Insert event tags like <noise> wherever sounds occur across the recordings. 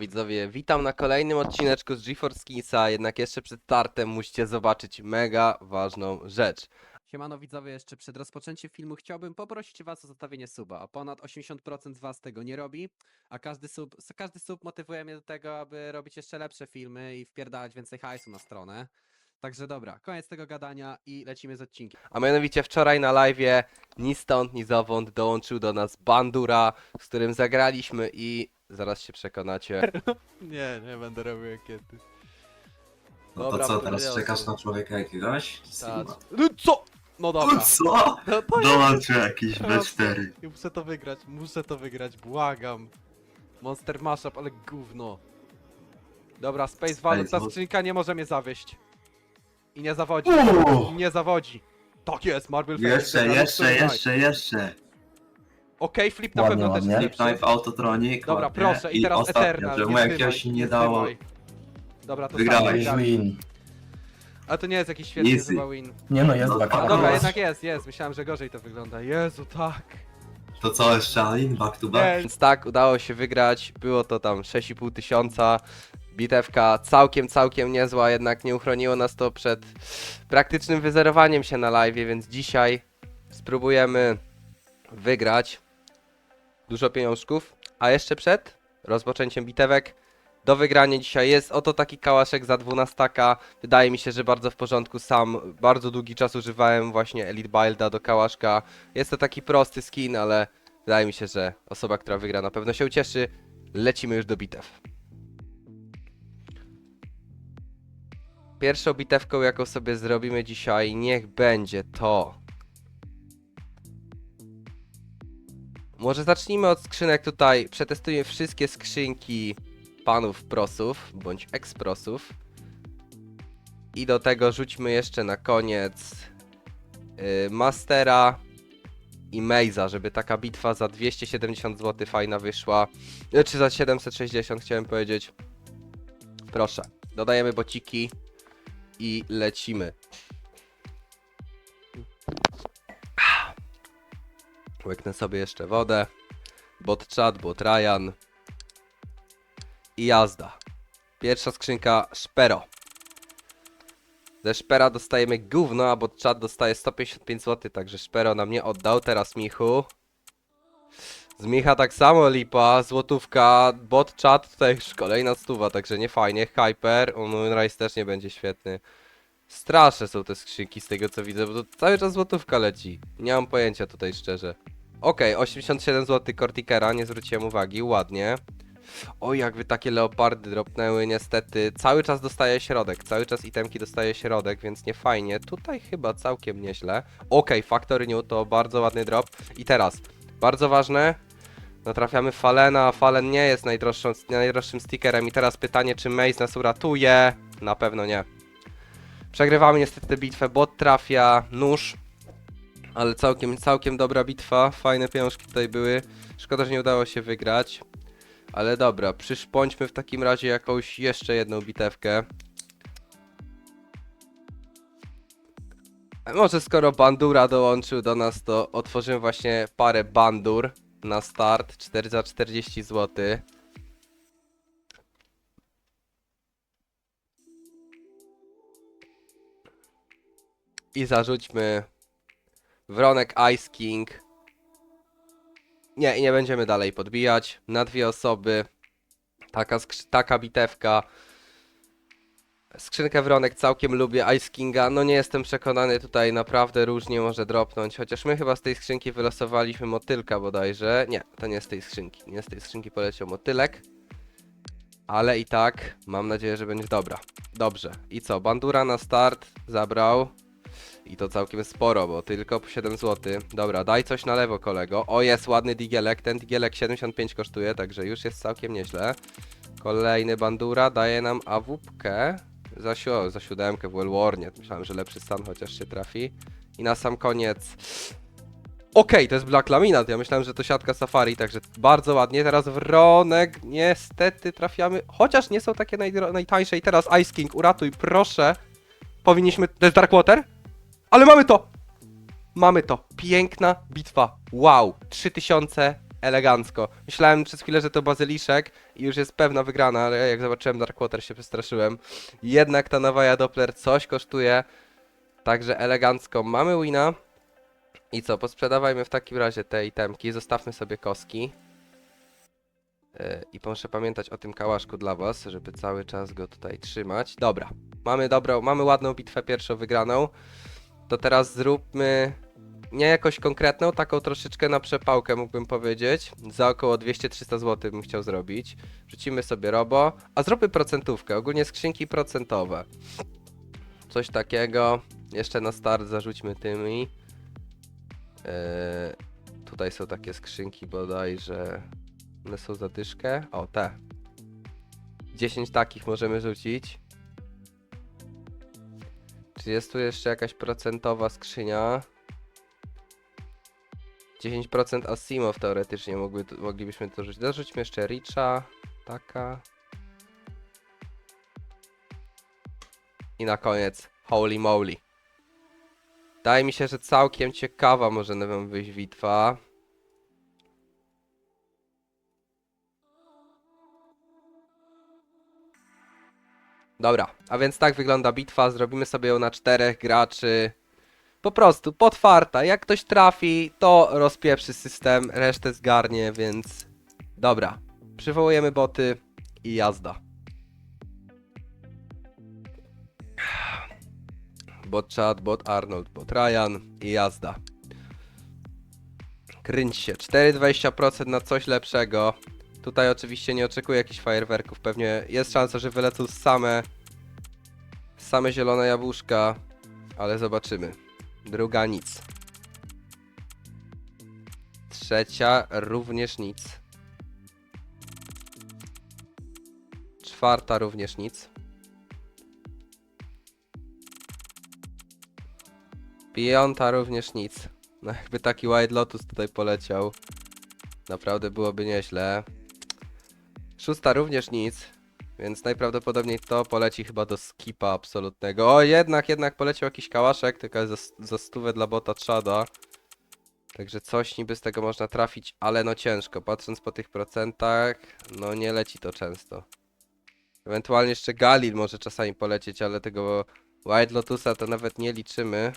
widzowie, witam na kolejnym odcineczku z GeForce Kinsa, jednak jeszcze przed startem musicie zobaczyć mega ważną rzecz. Siemano widzowie, jeszcze przed rozpoczęciem filmu chciałbym poprosić was o zostawienie suba, ponad 80% z was tego nie robi, a każdy sub, każdy sub motywuje mnie do tego, aby robić jeszcze lepsze filmy i wpierdalać więcej hajsu na stronę. Także dobra, koniec tego gadania i lecimy z odcinkiem. A mianowicie wczoraj na live'ie ni stąd, ni zowąd dołączył do nas Bandura, z którym zagraliśmy i zaraz się przekonacie. <laughs> Nie, nie będę robił kiedy. No Dobra, to co, teraz powiedział czekasz na człowieka jakiegoś? Tak. Sigma. No co? No dobra. O co? No to Dołączy jakiś Teraz- B4. Muszę to wygrać, muszę to wygrać, błagam. Monster Mashup, ale gówno. Dobra, Space Vault, ta Vault. skrzynka nie może mnie zawieść. I nie zawodzi. Uuu! Nie zawodzi. Tak jest, Marble Face. Jeszcze, jeszcze, jeszcze, jeszcze. Okej, flip na Ładnie, pewno też ładnie. jest Flip lepszy. Knife Autotronic. Dobra, ładnie. proszę, i teraz ostatnio, Eternal. że mu nie jakiegoś zdymaj, nie dało. zdymaj. Dobra, to Wygrałeś. samo, win. Ale to nie jest jakiś świetny Easy. chyba win. Nie no, jest No, a A dobra, jednak jest, jest. Myślałem, że gorzej to wygląda. Jezu, tak. To co, jeszcze Alin? Back to back? Nie, Więc tak, udało się wygrać. Było to tam 6,5 tysiąca. Bitewka całkiem, całkiem niezła, jednak nie uchroniło nas to przed praktycznym wyzerowaniem się na live, więc dzisiaj spróbujemy wygrać dużo pieniążków. A jeszcze przed rozpoczęciem bitewek do wygrania dzisiaj jest oto taki kałaszek za 12. Wydaje mi się, że bardzo w porządku. Sam bardzo długi czas używałem właśnie Elite Builda do kałaszka. Jest to taki prosty skin, ale Wydaje mi się, że osoba, która wygra na pewno się ucieszy. Lecimy już do bitew. Pierwszą bitewką, jaką sobie zrobimy dzisiaj, niech będzie to. Może zacznijmy od skrzynek tutaj. Przetestujemy wszystkie skrzynki panów prosów, bądź eksprosów. I do tego rzućmy jeszcze na koniec yy, Mastera, i Mejza, żeby taka bitwa za 270 zł fajna wyszła. Czy za 760 chciałem powiedzieć. Proszę, dodajemy bociki i lecimy. Łyknę sobie jeszcze wodę. Bot chat, bot Ryan. I jazda. Pierwsza skrzynka Szpero. Ze Szpera dostajemy gówno, a bot chat dostaje 155 zł, także Szpero nam nie oddał. Teraz Michu. Z Micha tak samo lipa, złotówka, bot chat już kolejna stuwa, także nie fajnie. Hyper, Moonrise też nie będzie świetny. Straszne są te skrzynki z tego co widzę, bo to cały czas złotówka leci. Nie mam pojęcia tutaj szczerze. Okej, 87 zł Cortikera, nie zwróciłem uwagi, ładnie. Oj, jakby takie leopardy dropnęły, niestety. Cały czas dostaje środek, cały czas itemki dostaje środek, więc nie fajnie. Tutaj chyba całkiem nieźle. Okej, Factory New to bardzo ładny drop. I teraz, bardzo ważne, natrafiamy Falena, Falen nie jest najdroższym stickerem. I teraz pytanie, czy Maze nas uratuje? Na pewno nie. Przegrywamy niestety bitwę, bot trafia, nóż. Ale całkiem, całkiem dobra bitwa, fajne pieniążki tutaj były. Szkoda, że nie udało się wygrać. Ale dobra, przyszpąćmy w takim razie jakąś jeszcze jedną bitewkę. Może skoro Bandura dołączył do nas, to otworzymy właśnie parę Bandur na start. 4 za 40 zł. I zarzućmy Wronek Ice King. Nie, i nie będziemy dalej podbijać. Na dwie osoby. Taka, taka bitewka. Skrzynkę Wronek całkiem lubię. Ice Kinga, no nie jestem przekonany, tutaj naprawdę różnie może dropnąć. Chociaż my chyba z tej skrzynki wylosowaliśmy motylka bodajże. Nie, to nie z tej skrzynki. Nie z tej skrzynki poleciał motylek. Ale i tak, mam nadzieję, że będzie dobra. Dobrze. I co? Bandura na start zabrał. I to całkiem sporo, bo tylko po 7 zł. Dobra, daj coś na lewo, kolego. O, jest ładny digielek. Ten digielek 75 kosztuje, także już jest całkiem nieźle. Kolejny bandura daje nam awupkę. Za, si o, za siódemkę w Wellwarnie. Myślałem, że lepszy stan chociaż się trafi. I na sam koniec. Okej, to jest Black Laminat. Ja myślałem, że to siatka Safari, także bardzo ładnie. Teraz Wronek. Niestety trafiamy. Chociaż nie są takie najdro- najtańsze. I teraz Ice King, uratuj, proszę. Powinniśmy. To jest Darkwater? Ale mamy to! Mamy to. Piękna bitwa. Wow. 3000 elegancko. Myślałem przez chwilę, że to bazyliszek i już jest pewna wygrana, ale jak zobaczyłem Darkwater się przestraszyłem. Jednak ta Nawaja Doppler coś kosztuje. Także elegancko mamy wina. I co, posprzedawajmy w takim razie te itemki, zostawmy sobie koski. Yy, I muszę pamiętać o tym kałaszku dla was, żeby cały czas go tutaj trzymać. Dobra, mamy dobrą, mamy ładną bitwę pierwszą wygraną. To teraz zróbmy nie jakoś konkretną, taką troszeczkę na przepałkę mógłbym powiedzieć. Za około 200-300 zł bym chciał zrobić. Rzucimy sobie robo, a zróbmy procentówkę, ogólnie skrzynki procentowe. Coś takiego. Jeszcze na start zarzućmy tymi. Eee, tutaj są takie skrzynki bodajże. One są za dyszkę. O, te. 10 takich możemy rzucić. Czy jest tu jeszcze jakaś procentowa skrzynia? 10% Asimov teoretycznie mógłby, moglibyśmy to rzucić. Dorzućmy jeszcze Richa. Taka. I na koniec Holy Moly. Wydaje mi się, że całkiem ciekawa może nam wyjść bitwa. Dobra, a więc tak wygląda bitwa. Zrobimy sobie ją na czterech graczy. Po prostu, potwarta. Jak ktoś trafi, to rozpieprzy system, resztę zgarnie, więc... Dobra, przywołujemy boty i jazda. Bot chat, bot Arnold, bot Ryan i jazda. Kręć się. 4,20% na coś lepszego. Tutaj oczywiście nie oczekuję jakichś fajerwerków. Pewnie jest szansa, że wylecą same same zielone jabłuszka, ale zobaczymy. Druga nic. Trzecia również nic. Czwarta również nic. Piąta również nic. No jakby taki White Lotus tutaj poleciał. Naprawdę byłoby nieźle. Szósta również nic. Więc najprawdopodobniej to poleci chyba do skipa absolutnego. O, jednak, jednak poleciał jakiś kałaszek, tylko za, za stówę dla bota trzada. Także coś niby z tego można trafić, ale no ciężko. Patrząc po tych procentach, no nie leci to często. Ewentualnie jeszcze Galil może czasami polecieć, ale tego White Lotusa to nawet nie liczymy.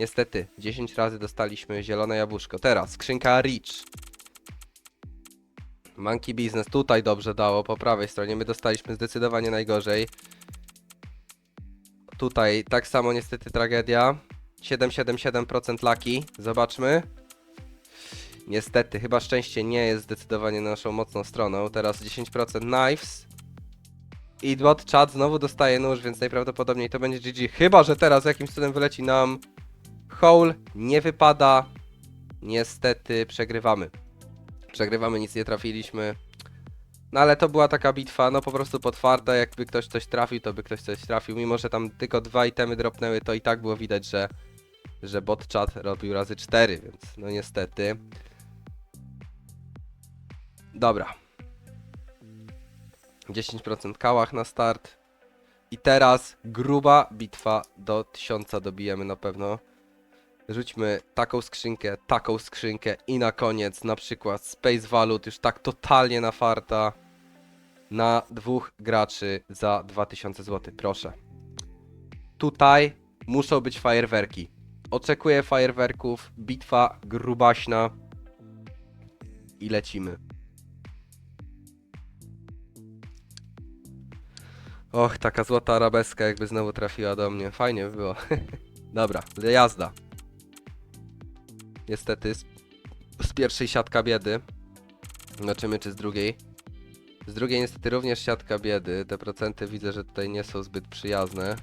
Niestety, 10 razy dostaliśmy zielone jabłuszko. Teraz, skrzynka Rich. Monkey Business tutaj dobrze dało, po prawej stronie. My dostaliśmy zdecydowanie najgorzej. Tutaj tak samo niestety tragedia. 777% laki. Zobaczmy. Niestety, chyba szczęście nie jest zdecydowanie naszą mocną stroną. Teraz 10% knives. I bot chat znowu dostaje nóż, więc najprawdopodobniej to będzie GG. Chyba, że teraz jakimś cudem wyleci nam hole. Nie wypada. Niestety przegrywamy. Przegrywamy, nic nie trafiliśmy. No ale to była taka bitwa, no po prostu potwarta, jakby ktoś coś trafił, to by ktoś coś trafił. Mimo, że tam tylko dwa itemy dropnęły, to i tak było widać, że, że bot chat robił razy 4, więc no niestety. Dobra. 10% kałach na start. I teraz gruba bitwa do 1000 dobijemy na pewno. Rzućmy taką skrzynkę, taką skrzynkę i na koniec na przykład Space Valut już tak totalnie na farta na dwóch graczy za 2000 zł, proszę. Tutaj muszą być fajerwerki. Oczekuję fajerwerków, bitwa grubaśna i lecimy. Och, taka złota arabeska jakby znowu trafiła do mnie. Fajnie by było. <laughs> Dobra, jazda. Niestety z, z pierwszej siatka biedy. Zobaczymy czy z drugiej. Z drugiej niestety również siatka biedy. Te procenty widzę, że tutaj nie są zbyt przyjazne.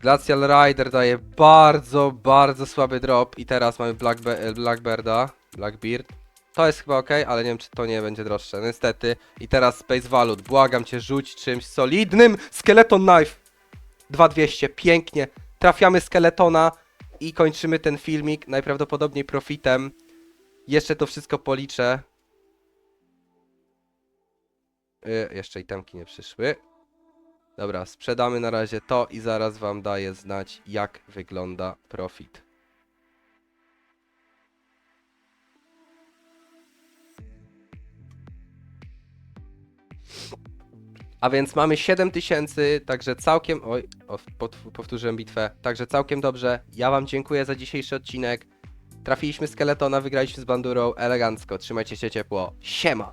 Glacial Rider daje bardzo, bardzo słaby drop i teraz mamy Blackbe Blackbirda, Blackbeard. To jest chyba ok, ale nie wiem czy to nie będzie droższe, niestety. I teraz Space Valut, błagam cię rzuć czymś solidnym. Skeleton Knife 2200, pięknie. Trafiamy Skeletona i kończymy ten filmik najprawdopodobniej profitem. Jeszcze to wszystko policzę. Yy, jeszcze itemki nie przyszły. Dobra, sprzedamy na razie to i zaraz wam daję znać, jak wygląda profit. A więc mamy 7000, także całkiem... Oj, powtórzyłem bitwę. Także całkiem dobrze. Ja Wam dziękuję za dzisiejszy odcinek. Trafiliśmy skeletona, wygraliśmy z bandurą elegancko. Trzymajcie się ciepło. Siema!